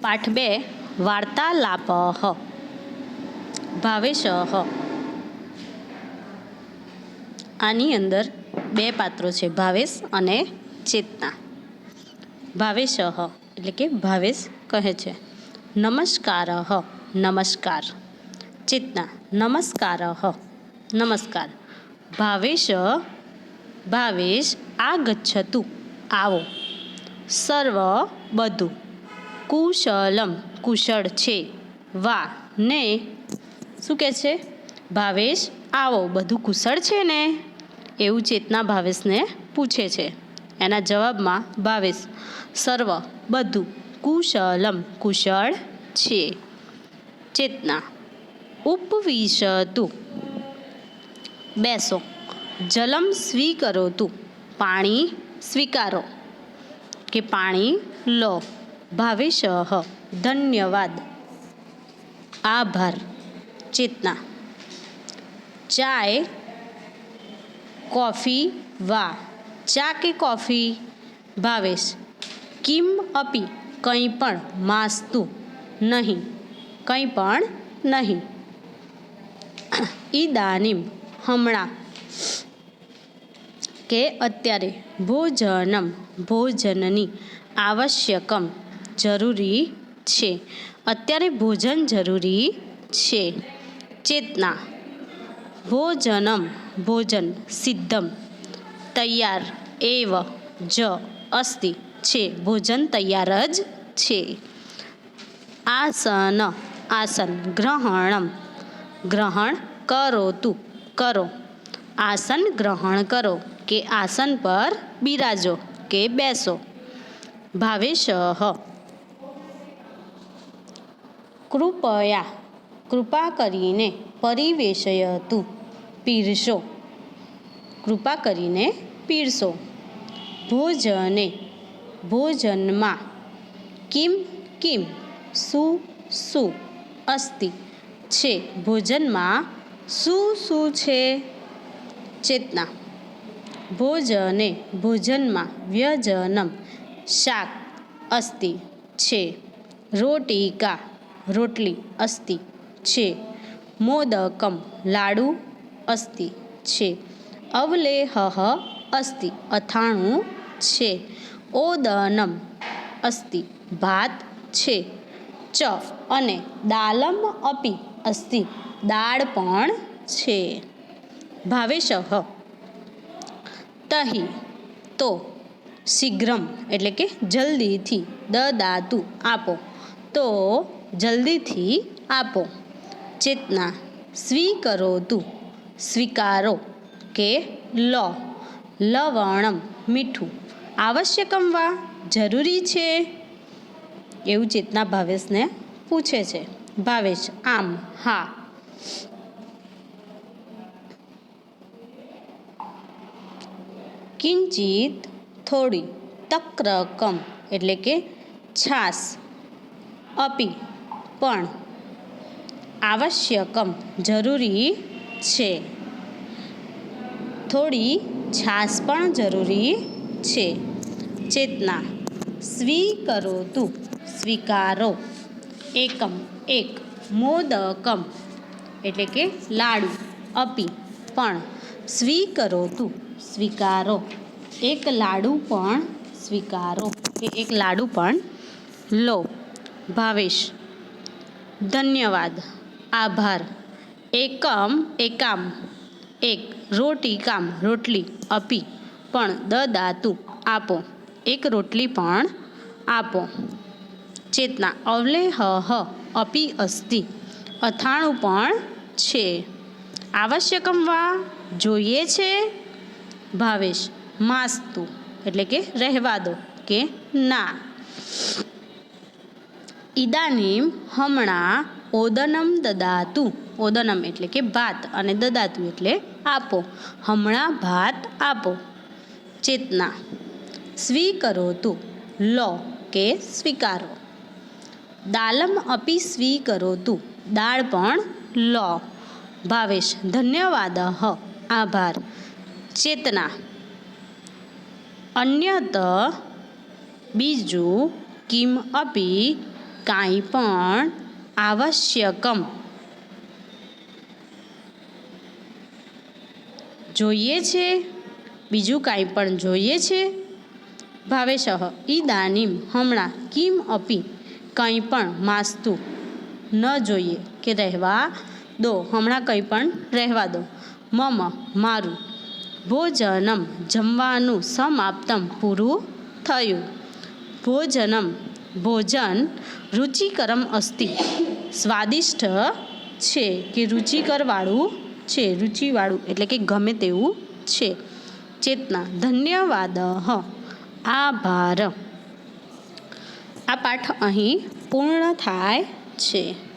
પાઠ બે, વાર્તાલાપ. ભાવેશ. આની અંદર બે પાત્રો છે, ભાવેશ અને ચેતના. ભાવેશ એટલે કે ભાવેશ કહે છે. નમસ્કાર નમસ્કાર. ચેતના, નમસ્કાર નમસ્કાર. ભાવેશ ભાવેશ આગચ્છતુ આવો. સર્વ, બધું. કુશલમ, કુશળ છે. વા ને? શું કહે છે? ભાવેશ, આવો, બધું કુશળ છે ને? એવું ચેતના ભાવેશને પૂછે છે. એના જવાબમાં ભાવેશ, સર્વ, બધું કુશલમ, કુશળ છે. ચેતના, ઉપવિશતુ. બેસો, જલમ સ્વીકરોતુ. પાણી સ્વીકારો. કે પાણી લો. ભાવેશ ધન્યવાદ. આભાર. ચેતના. ચાય, કોફી વા ચા કે કોફી? ભાવેશ. કિમ અપી? કંઈ પણ માસ્તુ નહીં. કંઈ પણ નહીં. ઈદાનીમ હમણાં કે અત્યારે ભોજનમ, ભોજનની આવશ્યકમ જરૂરી છે. અત્યારે ભોજન જરૂરી છે. ચેતના. ભોજનમ, ભોજન સિદ્ધમ. તૈયાર, એવ, જ, અસ્તિ. છે. ભોજન તૈયાર જ છે. આસન આસન. ગ્રહણમ. ગ્રહણ કરો તું. કરો. આસન ગ્રહણ કરો કે આસન પર બિરાજો કે બેસો. ભાવેશ. કૃપયા, કૃપા કરીને પરિવેશયતું પીરશો કૃપા કરીને પીરશો ભોજને, ભોજનમાં કિમ કિમ શું શું અસ્તિ? છે, ભોજનમાં શું શું છે? ચેતના. ભોજને, ભોજનમાં વ્યજનમ શાક અસ્તિ છે. રોટિકા રોટલી અસ્તિ છે. મોદકમ લાડુ અસ્તિ છે. અવલેહ અસ્તિ અથાણું છે. ઓદનમ અસ્તિ ભાત છે. ચ અને દાલમ અપી અસ્તિ દાળ પણ છે. ભાવેશ તહી તો શીઘ્રમ એટલે કે જલ્દીથી દદાતુ આપો. તો જલ્દીથી આપો. ચેતના સ્વીકરોતુ સ્વીકારો કે લો. લવણમ મીઠું. આવશ્યકમ વા જરૂરી છે? એવું ચેતના ભાવેશને પૂછે છે. ભાવેશ, આમ, હા. કિંચિત થોડી તક્રકમ એટલે કે છાસ અપી પણ આવશ્યકમ જરૂરી છે. થોડી છાસ પણ જરૂરી છે. ચેતના સ્વીકરોતુ, સ્વીકારો. એકમ એક. મોદકમ, એટલે કે લાડુ. અપી પણ સ્વીકરોતુ, સ્વીકારો. એક લાડુ પણ સ્વીકારો. કે એક લાડુ પણ લો. ભાવેશ ધન્યવાદ. આભાર. એકમ, એકામ. એક, રોટી કામ, રોટલી, અપી. પણ દદાતુ આપો. એક રોટલી પણ આપો. ચેતના, અવલેહ, હ, અપી, અસ્તિ. અથાણું પણ છે. આવશ્યકમ વા, જોઈએ છે. ભાવેશ, માસ્તુ. એટલે કે રહેવા દો કે ના. ઈદાનીમ હમણાં ઓદનમ દદાતુ, ઓદનમ એટલે કે ભાત અને દદાતુ એટલે આપો. હમણાં ભાત આપો. ચેતના, સ્વીકરોતુ, લો કે સ્વીકારો. દાલમ અપી સ્વીકરોતુ, દાળ પણ લો. ભાવેશ, ધન્યવાદ આભાર. ચેતના, અન્યત બીજું કિમ અપી કાંઈ પણ આવશ્યકમ. જોઈએ છે? બીજું કાંઈ પણ જોઈએ છે? ભાવેશઃ, ઈદાનીમ, હમણાં કિમ અપી કંઈ પણ માસ્તુ ન જોઈએ કે રહેવા દો. હમણાં કંઈ પણ રહેવા દો. મમ, મારું ભોજનમ જમવાનું સમાપ્તમ પૂરું થયું. ભોજનમ ભોજન રુચિકરમ અસ્તિ. સ્વાદિષ્ટ છે કે રુચિકરવાળું છે? રુચિવાળું એટલે કે ગમે તેવું છે. ચેતના, ધન્યવાદ. આભાર. આ પાઠ અહીં પૂર્ણ થાય છે.